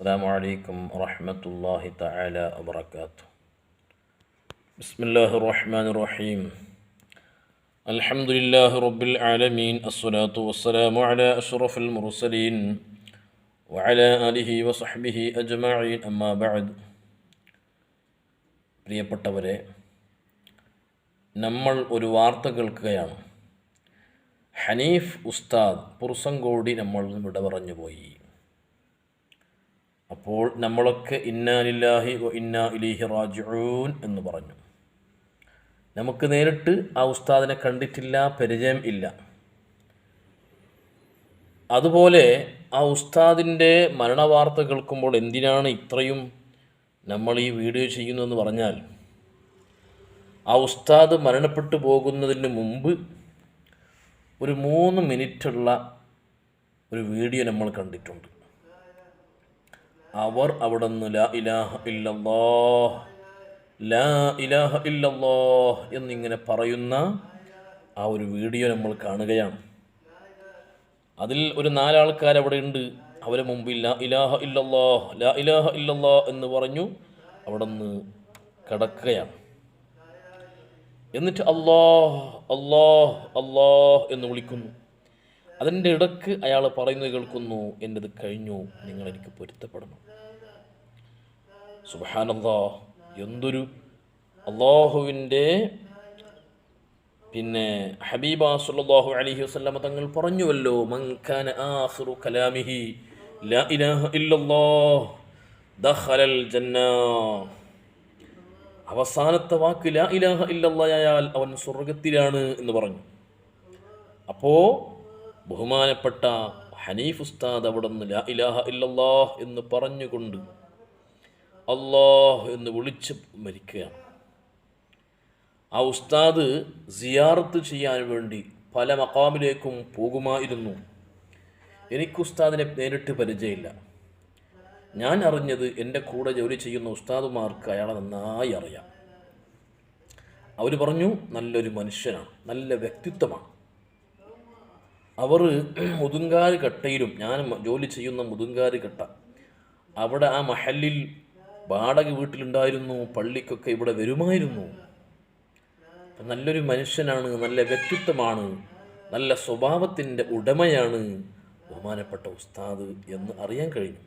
السلام عليكم ورحمة الله تعالى وبركاته بسم الله الرحمن الرحيم الحمد لله رب العالمين الصلاة والسلام على أشرف المرسلين وعلى آله وصحبه أجمعين أما بعد പ്രിയപ്പെട്ടവരെ നമ്മൾ ഒരു വാർത്ത കേൾക്കുകയാണ് ഹനീഫ് ഉസ്താദ് പുറുസങ്കോടി നമ്മൾ വിട പറഞ്ഞു പോയി അപ്പോൾ നമ്മളൊക്കെ ഇന്നാലില്ലാഹി ഇന്ന ഇലിഹി റാജിഊൻ എന്ന് പറഞ്ഞു. നമുക്ക് നേരിട്ട് ആ ഉസ്താദിനെ കണ്ടിട്ടില്ല പരിചയം ഇല്ല. അതുപോലെ ആ ഉസ്താദിന്റെ മരണവാർത്ത കേൾക്കുമ്പോൾ എന്തിനാണ് ഇത്രയും നമ്മൾ ഈ വീഡിയോ ചെയ്യുന്നതെന്ന് പറഞ്ഞാൽ ആ ഉസ്താദ് മരണപ്പെട്ടു പോകുന്നതിന് മുമ്പ് ഒരു മൂന്ന് മിനിറ്റുള്ള ഒരു വീഡിയോ നമ്മൾ കണ്ടിട്ടുണ്ട്. അവർ അവിടെ നിന്ന് ലാ ഇലാഹ ഇല്ലല്ലോ ലാ ഇലാഹ ഇല്ലല്ലോ എന്നിങ്ങനെ പറയുന്ന ആ ഒരു വീഡിയോ നമ്മൾ കാണുകയാണ്. അതിൽ ഒരു നാലാൾക്കാർ അവിടെ ഉണ്ട്. അവരെ മുമ്പിൽ ലാ ഇലാഹ ഇല്ലല്ലോ ലാ ഇലാഹ ഇല്ലല്ലോ എന്ന് പറഞ്ഞു അവിടെ നിന്ന് കിടക്കുകയാണ്. എന്നിട്ട് അല്ലാഹ് അല്ലാഹ് അല്ലാഹ് എന്ന് വിളിക്കുന്നു. അതിന്റെ ഇടയ്ക്ക് അയാൾ പറയുന്നത് കേൾക്കുന്നു എന്റെത് കഴിഞ്ഞു നിങ്ങൾ എനിക്ക് പൊരുത്തപ്പെടണം. സുബഹാനല്ലാ എന്തൊരു അള്ളാഹുവിന്റെ പിന്നെ ഹബീബ സല്ലല്ലാഹു അലൈഹി വസല്ലമ തങ്ങൾ പറഞ്ഞുവല്ലോ ആഖിറു കലാമിഹി ലാ ഇലാഹ ഇല്ലല്ലാഹ് അവസാനത്തെ വാക്ക് ലാ ഇലാഹ ഇല്ലല്ലായാൽ അവൻ സ്വർഗത്തിലാണ് എന്ന് പറഞ്ഞു. അപ്പോൾ ബഹുമാനപ്പെട്ട ഹനീഫ് ഉസ്താദ് അവിടെ നിന്ന് ലാ ഇലാഹ ഇല്ലല്ലാഹ് എന്ന് പറഞ്ഞുകൊണ്ട് അള്ളാഹ് എന്ന് വിളിച്ച് മരിക്കുകയാണ്. ആ ഉസ്താദ് സിയാറത്ത് ചെയ്യാൻ വേണ്ടി പല മക്കാമിലേക്കും പോകുമായിരുന്നു. എനിക്ക് ഉസ്താദിനെ നേരിട്ട് പരിചയമില്ല. ഞാൻ അറിഞ്ഞത് എന്റെ കൂടെ ജോലി ചെയ്യുന്ന ഉസ്താദുമാർക്ക് അയാളെ നന്നായി അറിയാം. അവർ പറഞ്ഞു നല്ലൊരു മനുഷ്യനാണ് നല്ല വ്യക്തിത്വമാണ്. അവർ മുതുങ്കാൽ കട്ടയിലും ഞാൻ ജോലി ചെയ്യുന്ന മുതുങ്കാൽ കട്ട അവിടെ ആ മഹലിൽ വാടക വീട്ടിലുണ്ടായിരുന്നു പള്ളിക്കൊക്കെ ഇവിടെ വരുമായിരുന്നു. നല്ലൊരു മനുഷ്യനാണ് നല്ല വ്യക്തിത്വമാണ് നല്ല സ്വഭാവത്തിന്റെ ഉടമയാണ് ബഹുമാനപ്പെട്ട ഉസ്താദ് എന്ന് അറിയാൻ കഴിഞ്ഞു.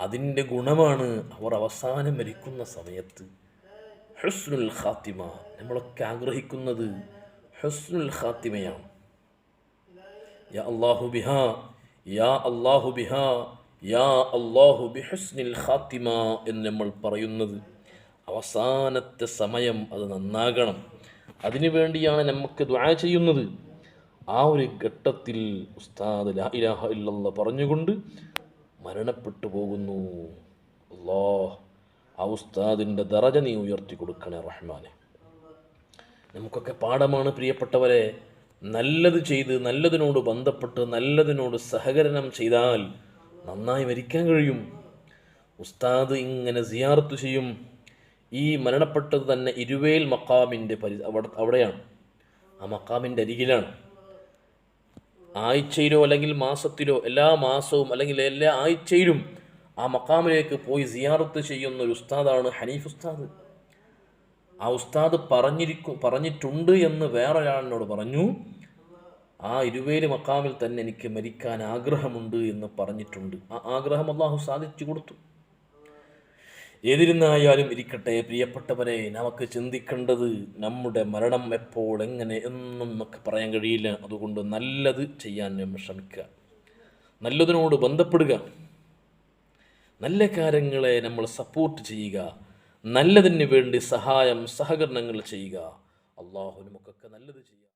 അതിന്റെ ഗുണമാണ് അവർ അവസാനം മരിക്കുന്ന സമയത്ത് ഹുസ്നുൽ ഖാത്തിമ നമ്മളൊക്കെ ആഗ്രഹിക്കുന്നത് ഹുസ്നുൽ ഖാത്തിമയാണ്. യാ അള്ളാഹു ബിഹാ യാ അള്ളാഹു ബിഹാ യാ അള്ളാഹു ബിഹുസ്നിൽ ഖാത്തിമ എന്ന് നമ്മൾ പറയുന്നത്. അവസാനത്തെ സമയം അത് നന്നാകണം. അതിനു വേണ്ടിയാണ് നമുക്ക് ദ്വാ ചെയ്യുന്നത്. ആ ഒരു ഘട്ടത്തിൽ ഉസ്താദ് ലാ ഇലാഹ ഇല്ലല്ല പറഞ്ഞുകൊണ്ട് മരണപ്പെട്ടു പോകുന്നു. അല്ലാ ആ ഉസ്താദിന്റെ ദറജ നീ ഉയർത്തി കൊടുക്കണേ റഹ്മാനെ. നമുക്കൊക്കെ പാഠമാണ് പ്രിയപ്പെട്ടവരെ. നല്ലത് ചെയ്ത് നല്ലതിനോട് ബന്ധപ്പെട്ട് നല്ലതിനോട് സഹകരണം ചെയ്താൽ നന്നായി മരിക്കാൻ കഴിയും. ഉസ്താദ് ഇങ്ങനെ സിയാർത്ത് ചെയ്യും. ഈ മരണപ്പെട്ടത് തന്നെ ഇരുവേൽ മക്കാമിന്റെ പരി അവിടെ അവിടെയാണ്. ആ മക്കാമിന്റെ അരികിലാണ്. ആഴ്ചയിലോ അല്ലെങ്കിൽ മാസത്തിലോ എല്ലാ മാസവും അല്ലെങ്കിൽ എല്ലാ ആഴ്ചയിലും ആ മക്കാമിലേക്ക് പോയി സിയാറത്ത് ചെയ്യുന്ന ഒരു ഉസ്താദാണ് ഹനീഫ് ഉസ്താദ്. ആ ഉസ്താദ് പറഞ്ഞിരിക്കും പറഞ്ഞിട്ടുണ്ട് എന്ന് വേറെ ഒരാളിനോട് പറഞ്ഞു ആ ഇരുവേൽ മക്കാമിൽ തന്നെ എനിക്ക് മരിക്കാൻ ആഗ്രഹമുണ്ട് എന്ന് പറഞ്ഞിട്ടുണ്ട്. ആ ആഗ്രഹം അള്ളാഹു സാധിച്ചു കൊടുത്തു. ഏതിരുന്നായാലും ഇരിക്കട്ടെ പ്രിയപ്പെട്ടവരെ നമുക്ക് ചിന്തിക്കേണ്ടത് നമ്മുടെ മരണം എപ്പോൾ എങ്ങനെ എന്നും നമുക്ക് പറയാൻ കഴിയില്ല. അതുകൊണ്ട് നല്ലത് ചെയ്യാൻ നമ്മൾ ശ്രമിക്കുക. നല്ലതിനോട് ബന്ധപ്പെടുക. നല്ല കാര്യങ്ങളെ നമ്മൾ സപ്പോർട്ട് ചെയ്യുക. നല്ലതിന് വേണ്ടി സഹായം സഹകരണങ്ങൾ ചെയ്യുക. അള്ളാഹു നമുക്കൊക്കെ നല്ലത് ചെയ്യുക